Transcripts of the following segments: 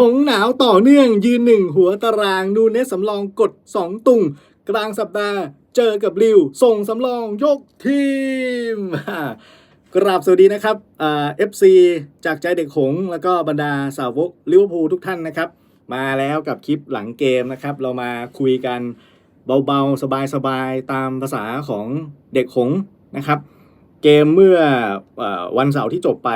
หงหนาวต่อเนื่องยืนหนึ่งหัวตารางดูเนสสำรองกด 2 ตุงกลางสัปดาห์ เจอกับริว ส่งสำรองยกทีม กราบสวัสดีนะครับเอ่า FC จากใจเด็กหง แล้วก็บรรดาสาวกลิเวอร์พูลทุกท่านนะครับ มาแล้วกับคลิปหลังเกมนะครับ เรามาคุยกันเบาๆ สบายๆ ตามภาษาของเด็กหงนะครับ เกมเมื่ออวันเสาร์ที่จบไป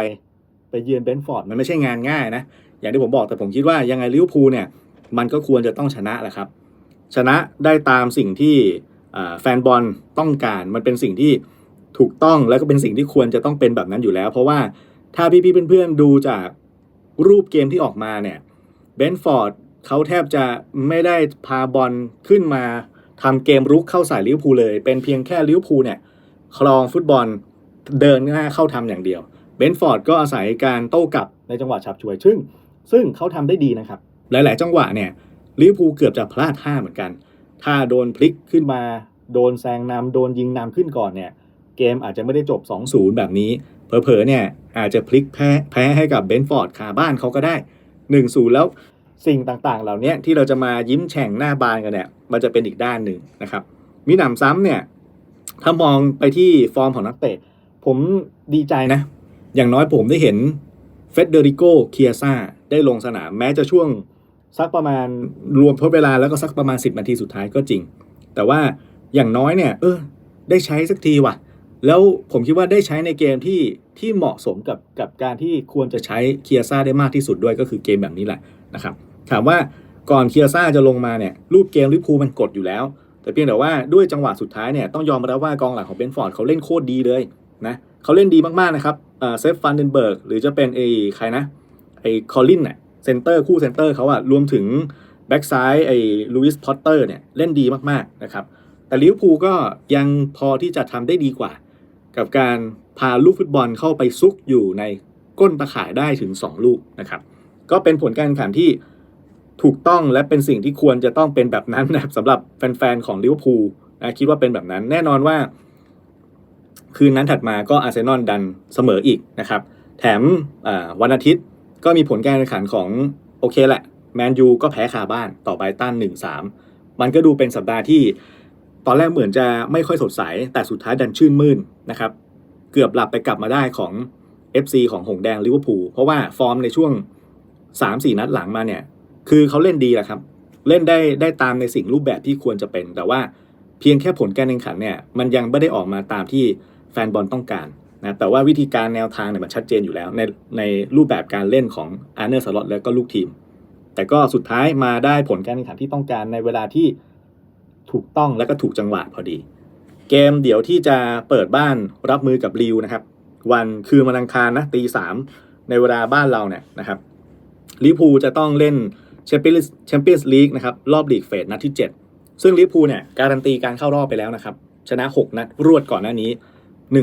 ไปเยือนเบนฟอร์ดมันไม่ใช่งานง่ายนะ อย่างที่ผมบอกแต่ผมคิดว่ายังไงลิเวอร์พูลเนี่ยมันก็ควรจะต้องชนะแหละครับ ชนะได้ตามสิ่งที่แฟนบอลต้องการ มันเป็นสิ่งที่ถูกต้องแล้วก็เป็นสิ่งที่ควรจะต้องเป็นแบบนั้นอยู่แล้ว เพราะว่าถ้าพี่ๆเพื่อนๆดูจากรูปเกมที่ออกมาเนี่ยเบนฟอร์ดเขาแทบจะไม่ได้พาบอลขึ้นมาทำเกมรุกเข้าใส่ลิเวอร์พูลเลย เป็นเพียงแค่ลิเวอร์พูลเนี่ยครองฟุตบอลเดินหน้าเข้าทำอย่างเดียว เบนฟอร์ดก็อาศัยการโต้กลับในจังหวะฉับฉวย ซึ่ง ซึ่งเขาทำได้ดีนะครับ หลาย ๆ จังหวะเนี่ยลิเวอร์พูลเกือบจะพลาดท่าเหมือนกัน ถ้าโดนพลิกขึ้นมา โดนแซงนำโดนยิงนำขึ้นก่อนเนี่ย เกมอาจจะไม่ได้จบ 2-0 แบบนี้ เผลอ ๆ เนี่ยอาจจะพลิกแพ้แพ้ให้กับเบนฟอร์ดคาบ้านเขาก็ได้ 1-0 แล้วสิ่งต่าง ๆ เหล่านี้ที่เราจะมายิ้มแฉ่งหน้าบานกันเนี่ย มันจะเป็นอีกด้านหนึ่งนะครับ มีหนำซ้ำเนี่ย ถ้ามองไปที่ฟอร์มของนักเตะ ผมดีใจนะ อย่างน้อยผมได้เห็นเฟเดริโกเคียซ่าได้ลงสนามแม้จะช่วงสักประมาณรวมทดเวลาแล้วก็สักประมาณ 10 นาทีสุดท้ายก็จริง แต่ว่าอย่างน้อยเนี่ย เออ ได้ใช้สักทีว่ะ แล้วผมคิดว่าได้ใช้ในเกมที่ที่เหมาะสมกับกับการที่ควรจะใช้เคียซ่าได้มากที่สุดด้วยก็คือเกมแบบนี้แหละนะครับถามว่าก่อนเคียซ่าจะลงมาเนี่ยรูปเกมลิเวอร์พูมันกดอยู่แล้ว แต่เพียงแต่ว่าด้วยจังหวะสุดท้ายเนี่ยต้องยอมรับว่ากองหลังของเบนฟอร์ดเขาเล่นโคตรดีเลยนะเขาเล่นดีมากๆนะครับ เซฟฟันเดนเบิร์กหรือจะเป็นไอ้ใครนะไอ้คอลลินเนี่ยเซนเตอร์คู่เซนเตอร์เขาอะรวมถึงแบ็กซ้ายไอ้ลูอิสพอตเตอร์เนี่ยเล่นดีมากๆนะครับแต่ลิเวอร์พูลก็ยังพอที่จะทำได้ดีกว่า กับการพาลูกฟุตบอลเข้าไปซุกอยู่ในก้นตะข่ายได้ถึง 2 ลูกนะครับก็เป็นผลการแข่งขันที่ถูกต้องและเป็นสิ่งที่ควรจะต้องเป็นแบบนั้นนะครับสำหรับแฟนๆของลิเวอร์พูลนะคิดว่าเป็นแบบนั้นแน่นอนว่า คืนนั้นถัดมาก็อาร์เซนอลดันเสมออีกนะครับ แถมวันอาทิตย์ก็มีผลการแข่งขันของโอเคแหละแมนยูก็แพ้คาบ้านต่อไปต้านหนึ่งสามมันก็ดูเป็นสัปดาห์ที่ตอนแรกเหมือนจะไม่ค่อยสดใส แต่สุดท้ายดันชื่นมื่นนะครับ เกือบหลับไปกลับมาได้ของ FC ของหงแดงลิเวอร์พูลเพราะว่าฟอร์มในช่วง 3-4 นัดหลังมาเนี่ย คือเขาเล่นดีแหละครับ เล่นได้ได้ตามในสิ่งรูปแบบที่ควรจะเป็น แต่ว่าเพียงแค่ผลการแข่งขันเนี่ย มันยังไม่ได้ออกมาตามที่ แฟนบอลต้องการนะแต่ว่าวิธีการแนวทางเนี่ยมันชัดเจนอยู่แล้ว ในในรูปแบบการเล่นของอาร์เนอร์สล็อตแล้วก็ลูกทีม แต่ก็สุดท้ายมาได้ผลการแข่งขันที่ต้องการในเวลาที่ถูกต้องและก็ถูกจังหวะพอดี เกมเดี๋ยวที่จะเปิดบ้านรับมือกับริวนะครับ วันคือวันอังคารนะตีสามในเวลาบ้านเราเนี่ยนะครับลิพูจะต้องเล่นแชมเปี้ยนส์ลีกนะครับรอบลีกเฟสนัดที่ 7 ซึ่งลิพูเนี่ยการันตีการเข้ารอบไปแล้วนะครับชนะ 6 นัดรวดก่อนหน้านี้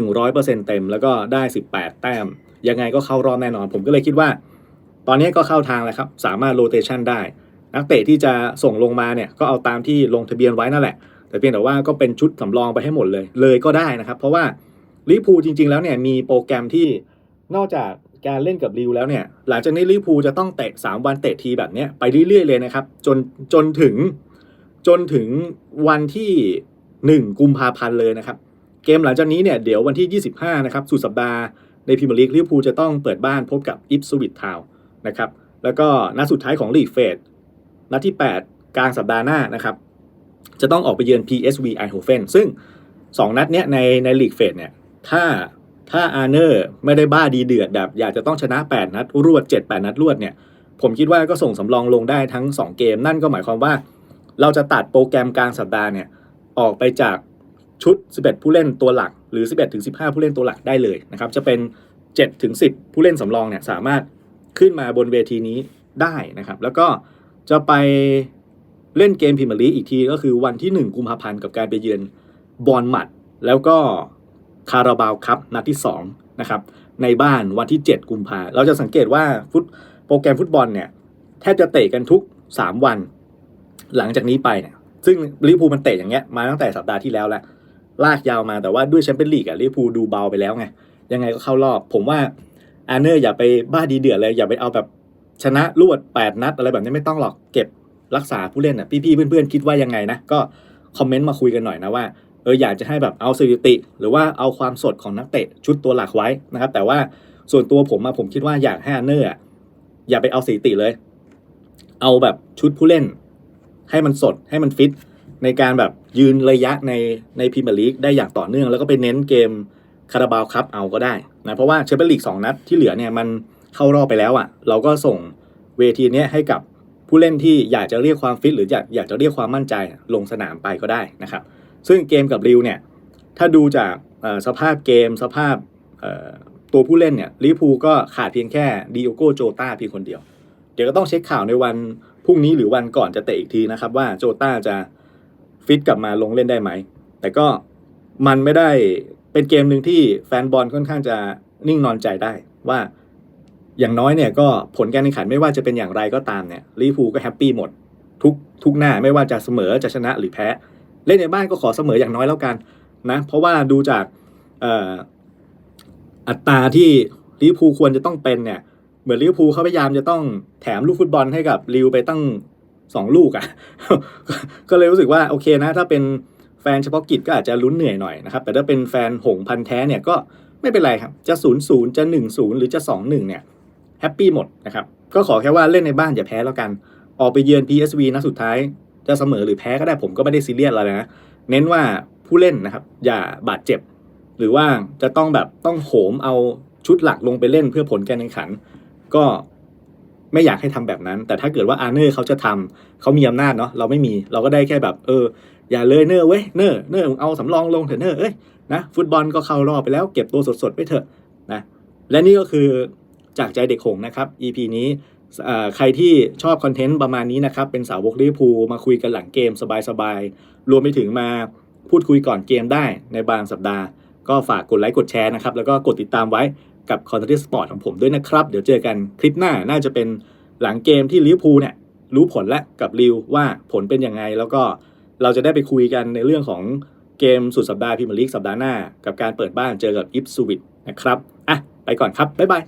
100%เต็มแล้วก็ได้ 18 แต้ม ยังไงก็เข้ารอบแน่นอน ผมก็เลยคิดว่า ตอนนี้ก็เข้าทางแล้วครับ สามารถโรเตชันได้ นักเตะที่จะส่งลงมาเนี่ยก็เอาตามที่ลงทะเบียนไว้นั่นแหละ แต่เพียงแต่ว่าก็เป็นชุดสำรองไปให้หมดเลย เลยก็ได้นะครับ เพราะว่าลิพูจริง ๆ แล้วเนี่ยมีโปรแกรมที่นอกจากการเล่นกับริวแล้วเนี่ยหลังจากนี้ลิพูจะต้องเตะ 3 วันเตะทีแบบเนี้ยไปเรื่อยๆเลยนะครับ จนจนถึงจนถึงวันที่ 1 กุมภาพันธ์เลยนะครับ เกมหลังจากนี้เนี่ยเดี๋ยววันที่ 25 นะครับสุดสัปดาห์ในพรีเมียร์ลีกลิเวอร์พูลจะต้องเปิดบ้านพบกับอิฟสวิตทาวนะครับแล้วก็นัดสุดท้ายของลีกเฟสนัดที่ 8 กลางสัปดาห์หน้านะครับ จะต้องออกไปเยือน PSV Eindhoven ซึ่ง 2 นัดเนี้ยในในลีกเฟสเนี่ยถ้าถ้าอาร์เนอร์ไม่ได้บ้าดีเดือดแบบอยากจะต้องชนะ 8 นัดรวด 7-8 นัดรวดเนี่ยผมคิดว่าก็ส่งสำรองลงได้ทั้ง 2 เกม นั่นก็หมายความว่า เราจะตัดโปรแกรมกลางสัปดาห์เนี่ยออกไปจาก ชุด 11 ผู้เล่นตัวหลัก หรือ 11ถึง15 ผู้เล่นตัวหลักได้เลยนะครับ จะเป็น7ถึง10 ผู้เล่นสำรองเนี่ยสามารถขึ้นมาบนเวทีนี้ได้นะครับ แล้วก็จะไปเล่นเกมพรีเมียร์ลีอีกทีก็คือวันที่ 1 กุมภาพันธ์กับการไปเยือนบอลมัด แล้วก็คาราบาวคัพนัดที่2นะครับในบ้านวันที่ 7 กุมภาเราจะสังเกตว่าฟุตโปรแกรมฟุตบอลเนี่ยแทบจะเตะกันทุก 3 วัน หลังจากนี้ไปเนี่ยซึ่งลิเวอร์พูลมันเตะอย่างเงี้ยมาตั้งแต่สัปดาห์ที่แล้วแหล้ว ลากยาวมาแต่ว่าด้วยแชมเปี้ยนลีกอะลิเวอร์พูลดูเบาไปแล้วไงยังไงก็เข้ารอบ ผมว่าอาร์เนอร์อย่าไปบ้าดีเดือดเลยอย่าไปเอาแบบชนะรวด 8 นัดอะไรแบบนี้ไม่ต้องหรอกเก็บรักษาผู้เล่นอะพี่ๆเพื่อนๆคิดว่ายังไงนะก็คอมเมนต์มาคุยกันหน่อยนะว่าเอออยากจะให้แบบเอาสถิติ หรือว่าเอาความสดของนักเตะชุดตัวหลักไว้นะครับ แต่ว่าส่วนตัวผมอะผมคิดว่าอยากให้อันเนอร์อะอย่าไปเอาสถิติเลย เอาแบบชุดผู้เล่น ให้มันสดให้มันฟิต ในการแบบยืนระยะในในพรีเมียร์ลีกได้อย่างต่อเนื่อง แล้วก็ไปเน้นเกมคาราบาวครับเอาก็ได้นะเพราะว่าแชมเปี้ยนลีกสองนัดที่เหลือเนี่ยมันเข้ารอบไปแล้วอะ่ะ เราก็ส่งเวทีเนี้ยให้กับผู้เล่นที่อยากจะเรียกความฟิตหรืออยากอยากจะเรียกความมั่นใจลงสนามไปก็ได้นะครับ ซึ่งเกมกับริวเนี่ยถ้าดูจากสภาพเกมสภาพตัวผู้เล่นเนี่ยลิพูก็ขาดเพียงแค่ดิโอโกโจตาเพียงคนเดียว เดี๋ยวก็ต้องเช็คข่าวในวันพรุ่งนี้หรือวันก่อนจะเตะอีกทีนะครับว่าโจตาจะ ฟิตกลับมาลงเล่นได้ไหม แต่ก็มันไม่ได้เป็นเกมหนึ่งที่แฟนบอลค่อนข้างจะนิ่งนอนใจได้ว่าอย่างน้อยเนี่ยก็ผลการแข่งขันไม่ว่าจะเป็นอย่างไรก็ตามเนี่ยลิเวอร์พูก็แฮปปี้หมด ทุกทุกหน้าไม่ว่าจะเสมอจะชนะหรือแพ้ เล่นในบ้านก็ขอเสมออย่างน้อยแล้วกันนะเพราะว่าดูจากอัตราที่ลิเวอร์พูควรจะต้องเป็นเนี่ยเหมือนลิเวอร์พูเขาพยายามจะต้องแถมลูกฟุตบอลให้กับริวไปตั้ง สองลูกอะ่ะ ก็เลยรู้สึกว่าโอเคนะ ถ้าเป็นแฟนเฉพาะกิจก็อาจจะลุ้นเหนื่อยหน่อยนะครับ แต่ถ้าเป็นแฟนหงพันแท้เนี่ยก็ไม่เป็นไรครับ จะ0ูนย์ศูนย์จะ1นศูนย์หรือจะ2 1เนี่ยแฮปปี้หมดนะครับ ก็ขอแค่ว่าเล่นในบ้านอย่าแพ้แล้วกัน ออกไปเยือน PSV นะสุดท้าย จะเสมอหรือแพ้ก็ได้ผมก็ไม่ได้ซีเรียสอะไรนะ เน้นว่าผู้เล่นนะครับ อย่าบาดเจ็บ หรือว่าจะต้องแบบต้องโหมเอาชุดหลักลงไปเล่นเพื่อผลการแข่งขัน ก็ ไม่อยากให้ทำแบบนั้น แต่ถ้าเกิดว่าอาร์เนอร์เขาจะทำเขามีอำนาจเนาะเราไม่มีเราก็ได้แค่แบบ เออ อย่าเลยเนอร์เว้ยเนอร์เนอร์เอาสำรองลงเถอะเนอร์เอ้ยนะฟุตบอลก็เข้ารอบไปแล้วเก็บตัวสดๆไปเถอะนะและนี่ก็คือจากใจเด็กหงนะครับ EP นี้ใครที่ชอบคอนเทนต์ประมาณนี้นะครับ เป็นสาวกลิเวอร์พูลมาคุยกันหลังเกมสบายๆ รวมไปถึงมาพูดคุยก่อนเกมได้ในบางสัปดาห์ ก็ฝากกดไลค์กดแชร์นะครับ แล้วก็กดติดตามไว้ กับคอนเทนต์สปอร์ตของผมด้วยนะครับ เดี๋ยวเจอกันคลิปหน้าน่าจะเป็นหลังเกมที่ลิเวอร์พูลเนี่ยรู้ผลแล้วกับริวว่าผลเป็นยังไง แล้วก็เราจะได้ไปคุยกันในเรื่องของเกมสุดสัปดาห์พิมลีกสัปดาห์หน้า กับการเปิดบ้านเจอกับอิฟสวิตนะครับอะไปก่อนครับบ๊ายบาย